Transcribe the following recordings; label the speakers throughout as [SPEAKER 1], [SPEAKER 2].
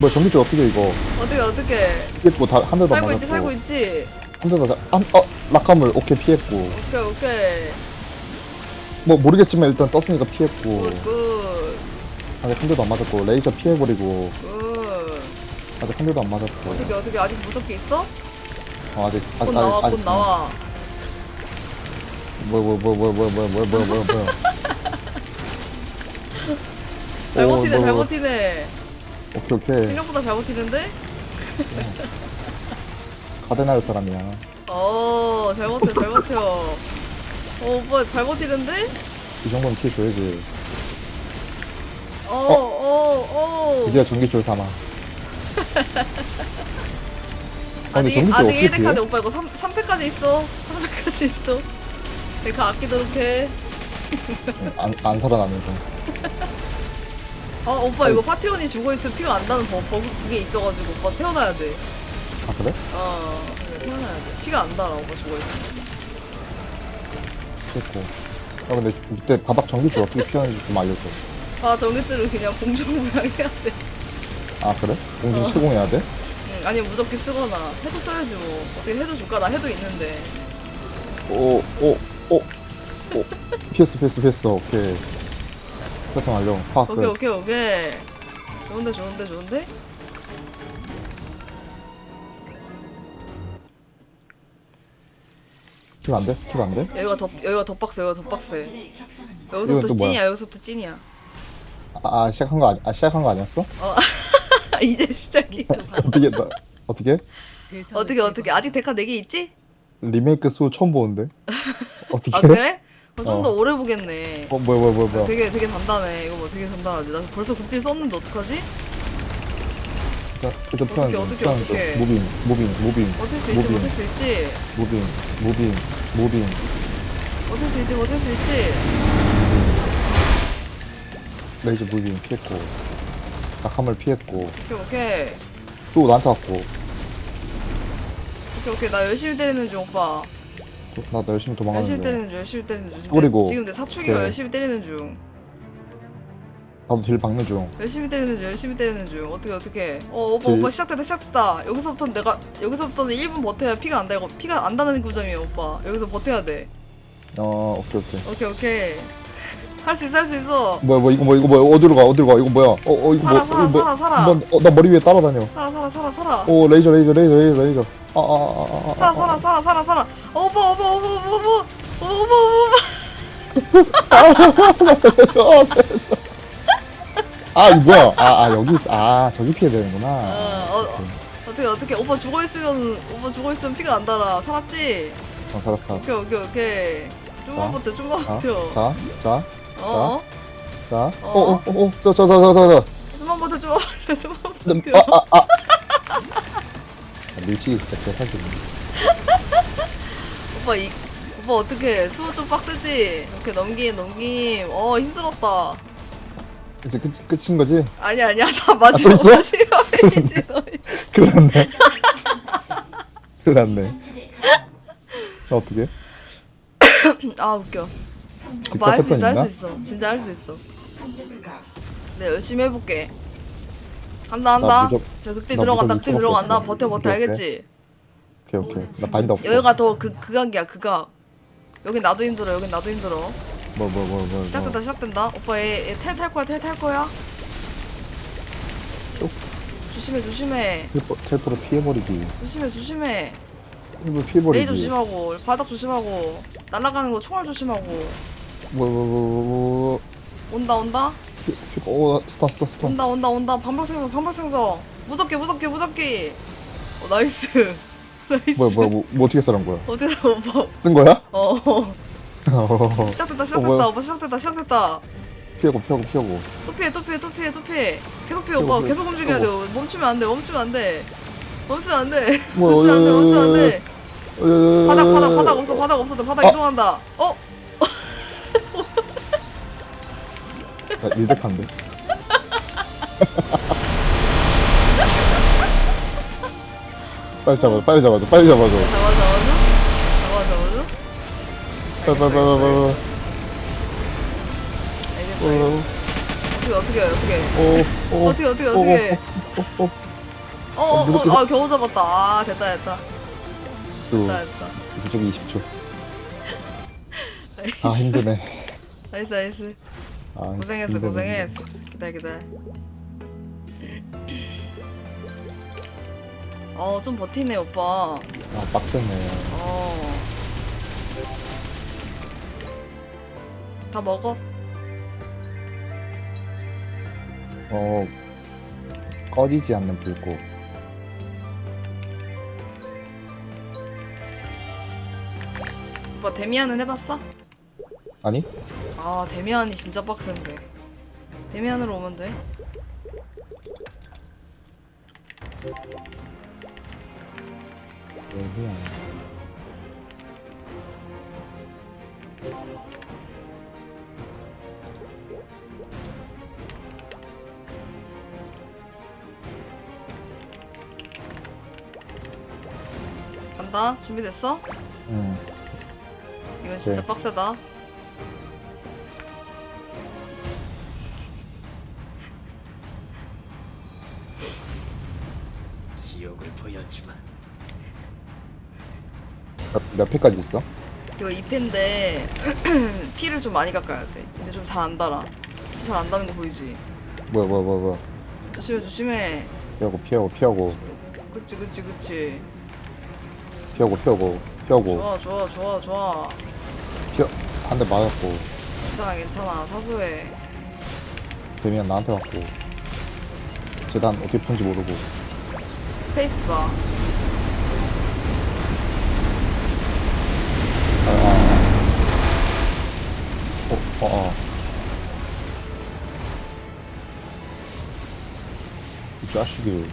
[SPEAKER 1] 뭐야 전기줄 어떻게 이거?
[SPEAKER 2] 어떻게 어떻게
[SPEAKER 1] 피했고 다한 대도 안
[SPEAKER 2] 살고 있지 살고
[SPEAKER 1] 맞았고.
[SPEAKER 2] 있지?
[SPEAKER 1] 한 대도 안어 낙하물 오케이 피했고.
[SPEAKER 2] 오케이 오케이.
[SPEAKER 1] 뭐 모르겠지만 일단 떴으니까 피했고.
[SPEAKER 2] 굿굿.
[SPEAKER 1] 아직 한 대도 안 맞았고 레이저 피해버리고.
[SPEAKER 2] 굿.
[SPEAKER 1] 아직 한 대도 안 맞았고.
[SPEAKER 2] 어떻게 어떻게 아직 무적기 있어?
[SPEAKER 1] 어, 아직
[SPEAKER 2] 곧
[SPEAKER 1] 아직
[SPEAKER 2] 나와 곧 나와.
[SPEAKER 1] 뭐야 뭐야 뭐야 뭐야 뭐야 뭐야 뭐야 뭐야 뭐야.
[SPEAKER 2] 잘
[SPEAKER 1] 오,
[SPEAKER 2] 버티네
[SPEAKER 1] 뭐,
[SPEAKER 2] 잘
[SPEAKER 1] 뭐.
[SPEAKER 2] 버티네
[SPEAKER 1] 오케이 오케이.
[SPEAKER 2] 생각보다 잘 버티는데?
[SPEAKER 1] 카데나의 사람이야.
[SPEAKER 2] 어 잘 버텨 잘 버텨. 어 오빠 잘 버티는데?
[SPEAKER 1] 이 정도는 피해줘야지.
[SPEAKER 2] 어 어 어
[SPEAKER 1] 드디어 전기줄 삼아. 아 근데
[SPEAKER 2] 아직
[SPEAKER 1] 전기줄
[SPEAKER 2] 아직
[SPEAKER 1] 어떻게
[SPEAKER 2] 1대까지
[SPEAKER 1] 피해?
[SPEAKER 2] 오빠 이거 3, 3패까지 있어? 3패까지 있어? 내가 아끼도록 해.
[SPEAKER 1] 안, 안 살아나면서
[SPEAKER 2] 아 오빠 이거 파티원이 죽어있으면 피가 안 나는 버, 버 그게 있어가지고 오빠 태어나야 돼
[SPEAKER 1] 아 그래?
[SPEAKER 2] 어, 태어나야 돼. 피가 안 달아, 오빠 죽어있어.
[SPEAKER 1] 피했고 아 근데 이때 바닥 전기줄 어떻게 피하는지 좀 알려줘
[SPEAKER 2] 아, 전기줄을 그냥 공중 부양해야 돼.
[SPEAKER 1] 아 그래? 공중
[SPEAKER 2] 어.
[SPEAKER 1] 채공해야 돼?
[SPEAKER 2] 응, 아니, 무적기 쓰거나. 해도 써야지, 뭐. 어떻게 해도 줄까? 나 해도 있는데.
[SPEAKER 1] 오, 오, 오, 오. 피했어, 피했어, 피했어. 오케이. 패턴 완료. 파악
[SPEAKER 2] 오케이,
[SPEAKER 1] 끝.
[SPEAKER 2] 오케이, 오케이. 좋은데, 좋은데, 좋은데?
[SPEAKER 1] 스킵 안 돼? 스킵 안 돼?
[SPEAKER 2] 여기가 더, 여기가 더 빡세, 여기가 더 빡세.
[SPEAKER 1] 이건
[SPEAKER 2] 여기서부터
[SPEAKER 1] 뭐야?
[SPEAKER 2] 찐이야, 여기서부터 찐이야.
[SPEAKER 1] 아, 아, 시작한 거, 아니, 아, 시작한 거 아니었어?
[SPEAKER 2] 이제 시작이야.
[SPEAKER 1] 어떻게, 나, 어떻게?
[SPEAKER 2] 어떻게, 어떻게. 아직 데카 4개 있지?
[SPEAKER 1] 리메이크 수 처음 보는데? 어떻게?
[SPEAKER 2] 아, 그래? 좀더
[SPEAKER 1] 어.
[SPEAKER 2] 오래 보겠네.
[SPEAKER 1] 어, 뭐야, 뭐야, 뭐야, 뭐야.
[SPEAKER 2] 되게, 되게 단단해. 이거 뭐 되게 단단하지. 나 벌써 극딜 썼는데 어떡하지?
[SPEAKER 1] 자, 일단 피하는 중.
[SPEAKER 2] 어떻게.
[SPEAKER 1] 무빙, 무빙, 무빙,
[SPEAKER 2] 버틸 수 있지,
[SPEAKER 1] 무빙,
[SPEAKER 2] 버틸 수 있지.
[SPEAKER 1] 무빙, 무빙, 무빙.
[SPEAKER 2] 버틸 수 있지, 버틸 수 있지.
[SPEAKER 1] 레이저 무빙 피했고. 낙하물 피했고.
[SPEAKER 2] 오케이, 오케이.
[SPEAKER 1] 쏘 나한테 왔고.
[SPEAKER 2] 오케이, 오케이. 나 열심히 때리는 중, 오빠.
[SPEAKER 1] 나, 나 열심히 도망가는
[SPEAKER 2] 열심히
[SPEAKER 1] 중.
[SPEAKER 2] 때리는 중, 열심히 때리는 중. 지금
[SPEAKER 1] 그리고
[SPEAKER 2] 내, 지금 내 사춘기가
[SPEAKER 1] 이제-
[SPEAKER 2] 열심히 때리는 중.
[SPEAKER 1] 나도 딜 박는 중.
[SPEAKER 2] 열심히 때리는 중, 열심히 때리는 중. 어떻게, 어떻게. 어, 오빠,
[SPEAKER 1] 딜-
[SPEAKER 2] 오빠 시작됐다, 시작됐다. 여기서부터 는 내가, 여기서부터는 1분 버텨야 피가 안 달고, 피가 안 다는 구점이에요, 오빠. 여기서 버텨야 돼.
[SPEAKER 1] 어, 오케이, 오케이.
[SPEAKER 2] 오케이, 오케이. 할 수 있어, 할 수 있어.
[SPEAKER 1] 뭐야 뭐 이거 뭐 이거 뭐야 어디로 가 어디로 가 이거 뭐야 어어 이거
[SPEAKER 2] 살아,
[SPEAKER 1] 뭐
[SPEAKER 2] 살아,
[SPEAKER 1] 이거 뭐
[SPEAKER 2] 살아, 살아.
[SPEAKER 1] 한번 어나 머리 위에 따라다녀
[SPEAKER 2] 살아, 살아, 살아, 살아.
[SPEAKER 1] 오 레이저 레이저 레이저 레이저 레이저
[SPEAKER 2] 살아, 살아, 살아, 살아, 살아. 어, 오빠, 오빠, 오빠, 오빠, 오빠. 오빠, 오빠, 오빠.
[SPEAKER 1] 아 이거 뭐야 아, 아 여기 있어 아 저기 피해야 되는구나
[SPEAKER 2] 어, 어, 어떻게 어떻게 오빠 죽어 있으면 오빠 죽어 있으면 피가 안 달아 살았지?
[SPEAKER 1] 어 살았어 살았어
[SPEAKER 2] 오케이 오케이 오케이 좀만
[SPEAKER 1] 자.
[SPEAKER 2] 버텨 좀만 버텨
[SPEAKER 1] 자자자자어 어 어어어저저저저저
[SPEAKER 2] 어
[SPEAKER 1] 어,
[SPEAKER 2] 어?
[SPEAKER 1] 저, 저, 저, 저, 저.
[SPEAKER 2] 좀만 버텨 좀만 버텨 좀만
[SPEAKER 1] 음,
[SPEAKER 2] 버텨
[SPEAKER 1] 아, 아, 아. 아, 밀치기 진짜 개사기네.
[SPEAKER 2] 오빠 이 오빠 어떻게 수호 좀 빡세지? 이렇게 넘김 넘김. 어 힘들었다.
[SPEAKER 1] 이제 끝, 끝인 거지?
[SPEAKER 2] 아니 아니야. 다 마지막
[SPEAKER 1] 또 있어?
[SPEAKER 2] 마지막이지
[SPEAKER 1] 큰일 났네. 큰일 났네. 자, 어떻게?
[SPEAKER 2] 아 웃겨. 오빠 할수
[SPEAKER 1] 패턴
[SPEAKER 2] 있어 할? 수 있어. 진짜 할 수 있어. 네 열심히 해볼게 한다
[SPEAKER 1] 나
[SPEAKER 2] 한다.
[SPEAKER 1] 무적-
[SPEAKER 2] 저 극딜
[SPEAKER 1] 나
[SPEAKER 2] 들어간다.
[SPEAKER 1] 이쪽밖에
[SPEAKER 2] 들어간다.
[SPEAKER 1] 없어.
[SPEAKER 2] 버텨 버텨.
[SPEAKER 1] 오케이, 오케이.
[SPEAKER 2] 알겠지?
[SPEAKER 1] 오케이 오케이. 나 바인드 없어.
[SPEAKER 2] 여기가 더 그, 극악이야 극악 여긴 나도 힘들어 여긴 나도 힘들어.
[SPEAKER 1] 뭐 뭐 뭐뭐
[SPEAKER 2] 시작된다 시작된다. 오빠 얘텔탈 거야 텔탈 거야?
[SPEAKER 1] 쭉.
[SPEAKER 2] 조심해 조심해.
[SPEAKER 1] 텔포, 텔포로 피해버리기
[SPEAKER 2] 조심해 조심해.
[SPEAKER 1] 텔포 피해버리기
[SPEAKER 2] 레이 조심하고 바닥 조심하고 날아가는 거 총알 조심하고.
[SPEAKER 1] 뭐뭐뭐뭐.
[SPEAKER 2] 온다 온다
[SPEAKER 1] 오 스턴 스턴 스턴
[SPEAKER 2] 온다 온다 온다 방박생성 방박생성 무섭게 무섭게 무섭게 어 나이스 나이스
[SPEAKER 1] 뭐야 뭐야 뭐, 뭐 어떻게 써란 거야
[SPEAKER 2] 어디다 오빠
[SPEAKER 1] 쓴 거야?
[SPEAKER 2] 어
[SPEAKER 1] 어,
[SPEAKER 2] 시작됐다
[SPEAKER 1] 어,
[SPEAKER 2] 시작됐다
[SPEAKER 1] 뭐야?
[SPEAKER 2] 오빠 시작됐다 시작됐다
[SPEAKER 1] 피하고 피하고 피하고
[SPEAKER 2] 또 피해 또 피해 또 피해 또 피해 계속 피해 오빠
[SPEAKER 1] 피해.
[SPEAKER 2] 계속 움직여야 돼 멈추면 안돼 멈추면 안돼 멈추면 안돼
[SPEAKER 1] 뭐야,
[SPEAKER 2] 멈추면 안돼
[SPEAKER 1] 어,
[SPEAKER 2] 멈추면 안돼
[SPEAKER 1] 어,
[SPEAKER 2] 바닥 바닥 바닥 없어 바닥 없어져 바닥
[SPEAKER 1] 어?
[SPEAKER 2] 이동한다 어
[SPEAKER 1] 나 일덱한데. 빨리 잡아줘 빨리 잡아줘 빨리 잡아줘.
[SPEAKER 2] 잡아 잡아줘 잡아 잡아줘.
[SPEAKER 1] 빨리 빨리 빨리 빨리.
[SPEAKER 2] 알겠어 어떻게 어떻게 어떻게?
[SPEAKER 1] 오, 오,
[SPEAKER 2] 어떻게 어떻게
[SPEAKER 1] 오,
[SPEAKER 2] 어떻게?
[SPEAKER 1] 오, 오, 오.
[SPEAKER 2] 어어
[SPEAKER 1] 누구,
[SPEAKER 2] 어,
[SPEAKER 1] 누구?
[SPEAKER 2] 아 겨우 잡았다. 아 됐다 됐다.
[SPEAKER 1] 그,
[SPEAKER 2] 됐다 됐다.
[SPEAKER 1] 무적 20초. 아, 힘드네.
[SPEAKER 2] 나이스 나이스
[SPEAKER 1] 아,
[SPEAKER 2] 고생했어
[SPEAKER 1] 힘드네.
[SPEAKER 2] 고생했어 기다려 기다려 어좀 버티네 오빠
[SPEAKER 1] 아, 빡세네.
[SPEAKER 2] 어. 다 먹어?
[SPEAKER 1] 어, 꺼지지 않는 불꽃.
[SPEAKER 2] 오빠 데미안은 해봤어?
[SPEAKER 1] 아니?
[SPEAKER 2] 아 데미안이 진짜 빡센데 데미안으로 오면 돼
[SPEAKER 1] 여기야.
[SPEAKER 2] 간다 준비됐어?
[SPEAKER 1] 응.
[SPEAKER 2] 이건 진짜
[SPEAKER 1] 네.
[SPEAKER 2] 빡세다
[SPEAKER 3] 지옥을 보여주마.
[SPEAKER 1] 몇, 몇 패까지 있어?
[SPEAKER 2] 이거 2패인데 피를 좀 많이 깎아야 돼 근데 좀 잘 안 달아 피잘안 다는 거 보이지?
[SPEAKER 1] 뭐야, 뭐야, 뭐야, 뭐야.
[SPEAKER 2] 조심해 조심해
[SPEAKER 1] 피하고, 피하고, 피하고,
[SPEAKER 2] 그치 그치 그치
[SPEAKER 1] 피하고, 피하고, 피하고.
[SPEAKER 2] 좋아 좋아 좋아 좋아
[SPEAKER 1] 피하, 한대 맞았고.
[SPEAKER 2] 괜찮아 괜찮아 사소해
[SPEAKER 1] 재미가 나한테 맞고. 재단 어떻게 푼지 모르고.
[SPEAKER 2] 스페이스 바
[SPEAKER 1] 아. 어, 어, 어. 이 자식이.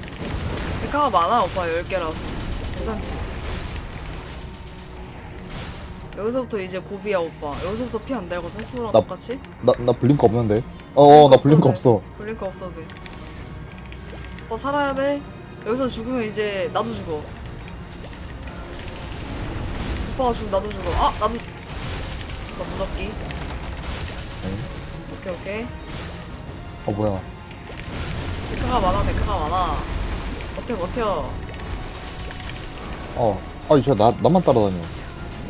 [SPEAKER 2] 데카가 많아 오빠 10개라서 괜찮지 여기서부터 이제 고비야 오빠 여기서부터 피안 수호랑
[SPEAKER 1] 나-
[SPEAKER 2] 똑같이
[SPEAKER 1] 나, 나 블링크 없는데? 어, 나 블링크
[SPEAKER 2] 없어. 돼. 블링크 없어도 돼 어, 살아야 돼 여기서 죽으면 이제 나도 죽어. 오빠가 죽으면 나도 죽어. 아 나도 나 무섭기. 오케이 오케이.
[SPEAKER 1] 어, 뭐야.
[SPEAKER 2] 데카가 많아 데카가 많아. 버텨 버텨.
[SPEAKER 1] 어. 아니, 저 나, 나만 따라다녀.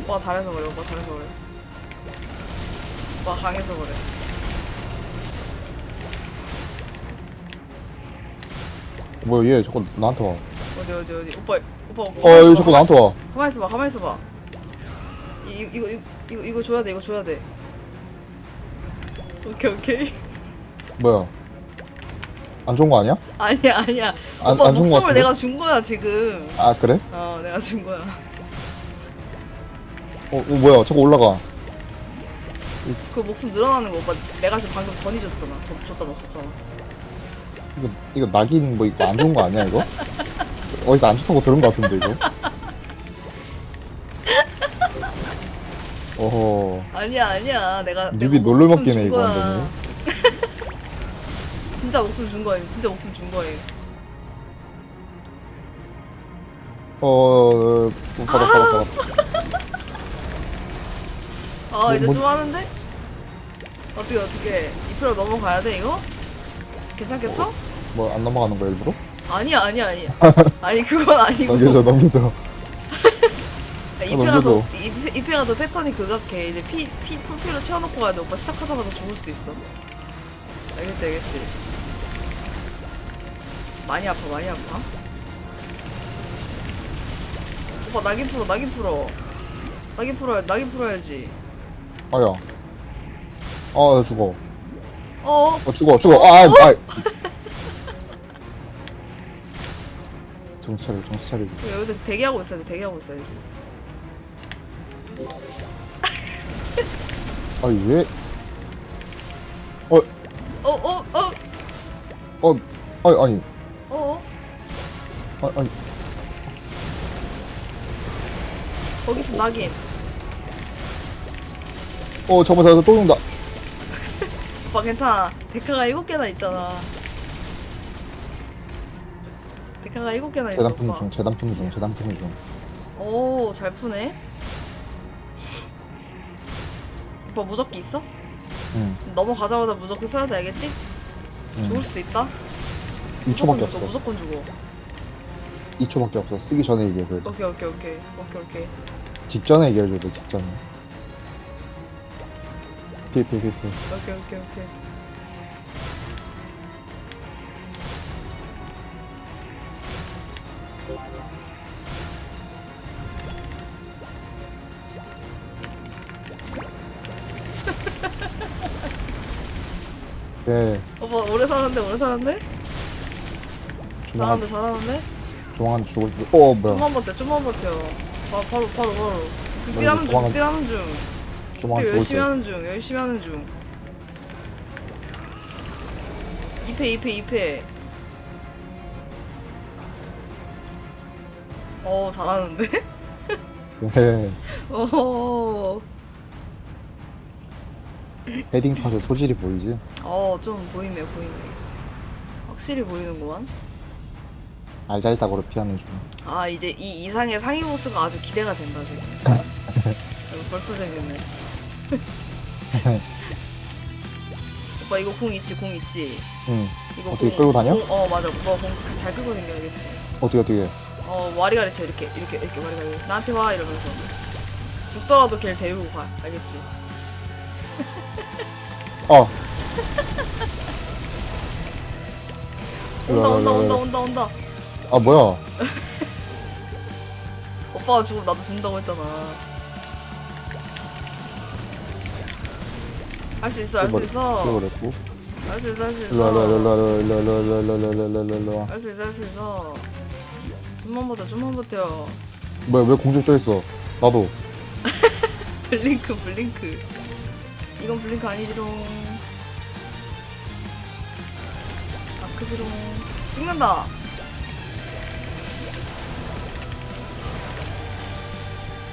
[SPEAKER 2] 오빠가 잘해서 그래 오빠 잘해서 그래. 오빠가 강해서 그래
[SPEAKER 1] 뭐야, 얘 자꾸 나한테 와.
[SPEAKER 2] 어디 어디 어디 오빠 오빠
[SPEAKER 1] 어,
[SPEAKER 2] 가만히
[SPEAKER 1] 얘. 자꾸 나한테 와.
[SPEAKER 2] 가만히 있어봐 가만히 있어봐 이, 이- 이거 이거 이거 이거 줘야 돼 이거 줘야 돼 오케이 오케이
[SPEAKER 1] 뭐야. 안 좋은 거 아니야?
[SPEAKER 2] 아니야 아니야
[SPEAKER 1] 안-
[SPEAKER 2] 오빠
[SPEAKER 1] 안 좋은 거
[SPEAKER 2] 목숨을
[SPEAKER 1] 같은데?
[SPEAKER 2] 내가 준 거야 지금
[SPEAKER 1] 아, 그래?
[SPEAKER 2] 어 내가 준 거야
[SPEAKER 1] 어, 어 뭐야. 자꾸 올라가.
[SPEAKER 2] 그 목숨 늘어나는 거 오빠 내가 지금 방금 전이 줬잖아 저, 줬잖아 없었잖아
[SPEAKER 1] 이거, 이거 낙인 뭐 이거 안 좋은 거 아니야, 이거? 어디서 안 좋다고 들은 거 같은데, 이거? 어허.
[SPEAKER 2] 아니야 아니야 내가
[SPEAKER 1] 뉴비
[SPEAKER 2] 내가
[SPEAKER 1] 놀러
[SPEAKER 2] 목숨
[SPEAKER 1] 먹기네,
[SPEAKER 2] 준
[SPEAKER 1] 이거
[SPEAKER 2] 거야.
[SPEAKER 1] 완전히.
[SPEAKER 2] 진짜 목숨 준 거예요 진짜 목숨 준 거예요
[SPEAKER 1] 어, 어, 받아, 받아, 받아.
[SPEAKER 2] 아 이제
[SPEAKER 1] 뭐-
[SPEAKER 2] 좀 하는데? 어떻게 어떻게 2표로 넘어가야 돼 이거? 괜찮겠어?
[SPEAKER 1] 뭐, 안 넘어가는 거야, 일부러?
[SPEAKER 2] 아니야 아니야 아니야 아니 그건 아니고
[SPEAKER 1] 넘겨줘, 넘겨줘.
[SPEAKER 2] 2패가 더
[SPEAKER 1] 넘겨줘.
[SPEAKER 2] 2패가 더 패턴이 그각해 이제 피, 피 풀피로 채워놓고 가야 돼 오빠 시작하자마자 죽을 수도 있어 알겠지 알겠지 많이 아파 많이 아파 오빠 낙인 풀어 낙인 풀어 낙인 풀어야 낙인 풀어야지
[SPEAKER 1] 아야. 아, 나 죽어.
[SPEAKER 2] 어
[SPEAKER 1] 어, 죽어, 죽어. 아, 아. 정신 차리고, 정신 차리고.
[SPEAKER 2] 여기서 대기하고 있어야 돼 대기하고 있어야지
[SPEAKER 1] 아니, 왜? 어,
[SPEAKER 2] 어 어 어 어,
[SPEAKER 1] 어, 아니, 아니,
[SPEAKER 2] 어,
[SPEAKER 1] 아, 아니.
[SPEAKER 2] 거기서 낙인
[SPEAKER 1] 어, 잠깐만, 잠깐만, 또 죽는다.
[SPEAKER 2] 오빠 괜찮아 데카가 일곱 개나 있잖아 데카가 일곱 개나 있어
[SPEAKER 1] 재단 푸는 중, 재단 푸는 중, 재단 푸는 중.
[SPEAKER 2] 오 잘 푸네 오빠 무적기 있어?
[SPEAKER 1] 응.
[SPEAKER 2] 넘어가자마자 무적기 써야 돼 알겠지? 죽을 수도 있다.
[SPEAKER 1] 2초밖에
[SPEAKER 2] 무조건 죽어,
[SPEAKER 1] 없어.
[SPEAKER 2] 무조건 죽어.
[SPEAKER 1] 2초밖에 없어. 쓰기 전에 얘기해줘야 돼.
[SPEAKER 2] 오케이 오케이 오케이 오케이 오케이.
[SPEAKER 1] 직전에 얘기해줘야 돼, 직전에. 피해, 피해, 피해, 피해.
[SPEAKER 2] 오케이 오케이 오케이.
[SPEAKER 1] 네,
[SPEAKER 2] 오빠 오래 살았네 오래 살았네. 잘하는데 잘하는데.
[SPEAKER 1] 조만간 죽을 줄. 어, 뭐야.
[SPEAKER 2] 좀만 버텨 좀만 버텨. 바, 바로 바로 바로.
[SPEAKER 1] 나
[SPEAKER 2] 극딜하는 중 극딜하는 중.
[SPEAKER 1] 조만간
[SPEAKER 2] 극딜
[SPEAKER 1] 죽을
[SPEAKER 2] 열심히
[SPEAKER 1] 줄.
[SPEAKER 2] 하는 중 열심히 하는 중. 2패 2패 2패. 어 잘하는데?
[SPEAKER 1] 네.
[SPEAKER 2] 어.
[SPEAKER 1] 헤딩 팟의 소질이 보이지?
[SPEAKER 2] 어 좀 보이네 보이네. 확실히 보이는구만.
[SPEAKER 1] 알잘딱으로 피하는 중.
[SPEAKER 2] 아 이제 이 이상의 상위 보스가 아주 기대가 된다 지금. 이거 벌써 재밌네. 오빠 이거 공 있지 공 있지.
[SPEAKER 1] 응.
[SPEAKER 2] 이거
[SPEAKER 1] 어떻게 끌고 다녀?
[SPEAKER 2] 공, 어 맞아. 오빠 공잘 끌고 다녀야겠지.
[SPEAKER 1] 어떻게, 어떻게.
[SPEAKER 2] 어 와리가리 쳐 이렇게 이렇게 이렇게 와리가리. 나한테 와 이러면서. 죽더라도 걔를 데리고 가. 알겠지?
[SPEAKER 1] 어!
[SPEAKER 2] 온다 온다 온다 온다 온다.
[SPEAKER 1] 아, 뭐야.
[SPEAKER 2] 오빠가 죽으면 나도 죽는다고 했잖아. 할 수 있어 할 수 있어.
[SPEAKER 1] 그랬고.
[SPEAKER 2] 할 수 있어 할 수 있어.
[SPEAKER 1] 와.
[SPEAKER 2] 할수 있어 할 수 있어. 좀만 버텨 좀만 버텨.
[SPEAKER 1] 뭐야, 왜 공중 떠 있어? 나도.
[SPEAKER 2] 블링크 블링크. 이건 블링크 아니지롱. 아크지롱. 찍는다.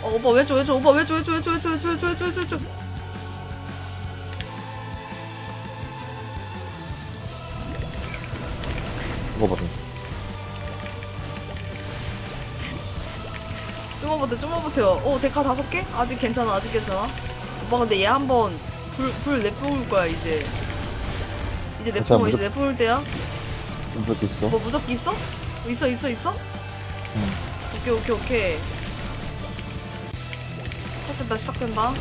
[SPEAKER 2] 어 오빠 왼쪽 왼쪽 오빠 왼쪽 왼쪽 왼쪽 왼쪽 왼쪽 왼쪽 왼쪽 왼쪽 왼쪽.
[SPEAKER 1] 죽어버려.
[SPEAKER 2] 좀만 버텨 좀만 버텨. 오 데카 다섯 개? 아직 괜찮아 아직 괜찮아. 오빠 근데 얘 한번 불 불 내뿜을 거야 이제. 이제
[SPEAKER 1] 괜찮아,
[SPEAKER 2] 내뿜어 이제
[SPEAKER 1] 무조-
[SPEAKER 2] 내뿜을 때야.
[SPEAKER 1] 무섭게 있어.
[SPEAKER 2] 뭐 무적기 있어? 있어 있어 있어?
[SPEAKER 1] 응.
[SPEAKER 2] 오케이 오케이 오케이 시작된다 시작된다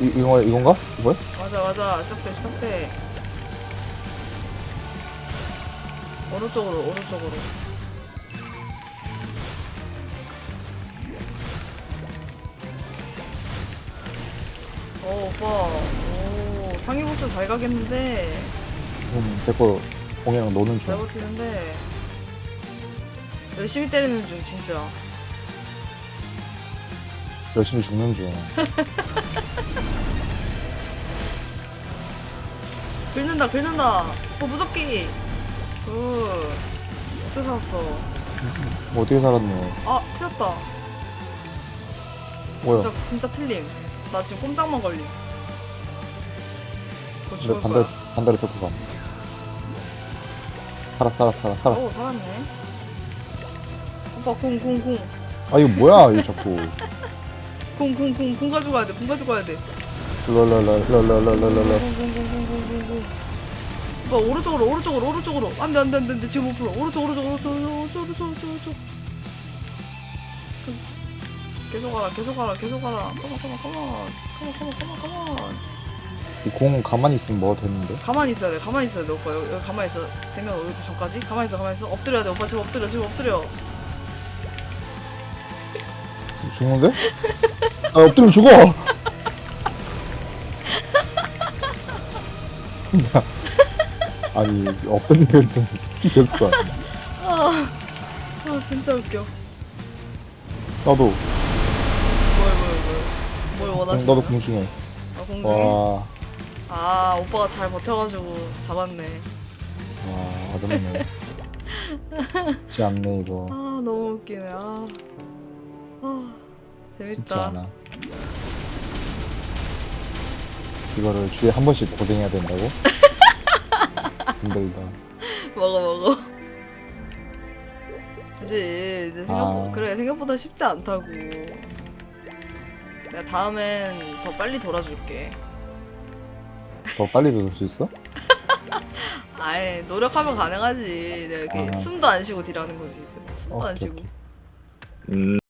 [SPEAKER 2] 이,
[SPEAKER 1] 이, 이거, 이건가? 뭐야?
[SPEAKER 2] 맞아 맞아 시작돼 시작돼 오른쪽으로 오른쪽으로 어 오빠 오 상위 보스 잘 가겠는데
[SPEAKER 1] 음, 데리고 공이랑 노는
[SPEAKER 2] 잘
[SPEAKER 1] 중.
[SPEAKER 2] 버티는데 열심히 때리는 중 진짜
[SPEAKER 1] 열심히 죽는 중.
[SPEAKER 2] 긁는다 긁는다 또 무섭기 굿 어떻게 살았어
[SPEAKER 1] 뭐 어떻게 살았노?
[SPEAKER 2] 아 틀렸다
[SPEAKER 1] 뭐야?
[SPEAKER 2] 진짜 진짜 틀림. 나 지금 꼼짝만 걸림. 더
[SPEAKER 1] 근데
[SPEAKER 2] 거야.
[SPEAKER 1] 반대로 데리고 가. 살았어, 살았어, 살았어,
[SPEAKER 2] 오
[SPEAKER 1] 살았어.
[SPEAKER 2] 살았네. 오빠 공공 공.
[SPEAKER 1] 아, 이거 뭐야, 이거 자꾸.
[SPEAKER 2] 공 공 공 공 가지고 가야 돼. 공 가지고 가야 돼. 공공공공공공공. 오빠 오른쪽으로 오른쪽으로 오른쪽으로. 안돼 안돼 안돼 안돼 지금 못 풀어. 오른쪽 오른쪽 오른쪽 오른쪽 오른쪽 오른쪽 오른쪽. 그- 계속 가라 계속 가라 계속 가라. 컴온 컴온 컴온 컴온 컴온 컴온 컴온.
[SPEAKER 1] 이공 가만히 있으면 뭐 되는데?
[SPEAKER 2] 가만히 있어야 돼. 가만히 있어야 돼, 오빠. 여기, 여기 가만히 있어. 되면 오기 전까지. 가만히 있어, 가만히 있어. 엎드려야 돼, 오빠. 지금 엎드려, 지금 엎드려.
[SPEAKER 1] 죽는데? 아, 엎드리면 죽어! 아니, 엎드리는 때 계속 가.
[SPEAKER 2] 아, 아 진짜 웃겨.
[SPEAKER 1] 나도,
[SPEAKER 2] 뭘, 뭘, 뭘. 뭘 원하시는
[SPEAKER 1] 나도
[SPEAKER 2] 거야?
[SPEAKER 1] 공중에.
[SPEAKER 2] 아, 공중에?
[SPEAKER 1] 와,
[SPEAKER 2] 아, 오빠가 잘 버텨가지고 잡았네.
[SPEAKER 1] 와, 어렵네. 쉽지 않네, 이거.
[SPEAKER 2] 아, 너무 웃기네. 아.
[SPEAKER 1] 쉽지
[SPEAKER 2] 재밌다.
[SPEAKER 1] 않아. 이거를 주에 한 번씩 고생해야 된다고? 힘들다.
[SPEAKER 2] 먹어 먹어. 그지 이제 생각보다
[SPEAKER 1] 아.
[SPEAKER 2] 그래 생각보다 쉽지 않다고. 내가 다음엔 더 빨리 돌아줄게.
[SPEAKER 1] 더 빨리 도울 수 있어?
[SPEAKER 2] 아예 노력하면 가능하지. 내가 이렇게
[SPEAKER 1] 아.
[SPEAKER 2] 숨도 안 쉬고 딜하는 거지. 이제 숨도 안
[SPEAKER 1] 오케이,
[SPEAKER 2] 쉬고.
[SPEAKER 1] 오케이.
[SPEAKER 3] 음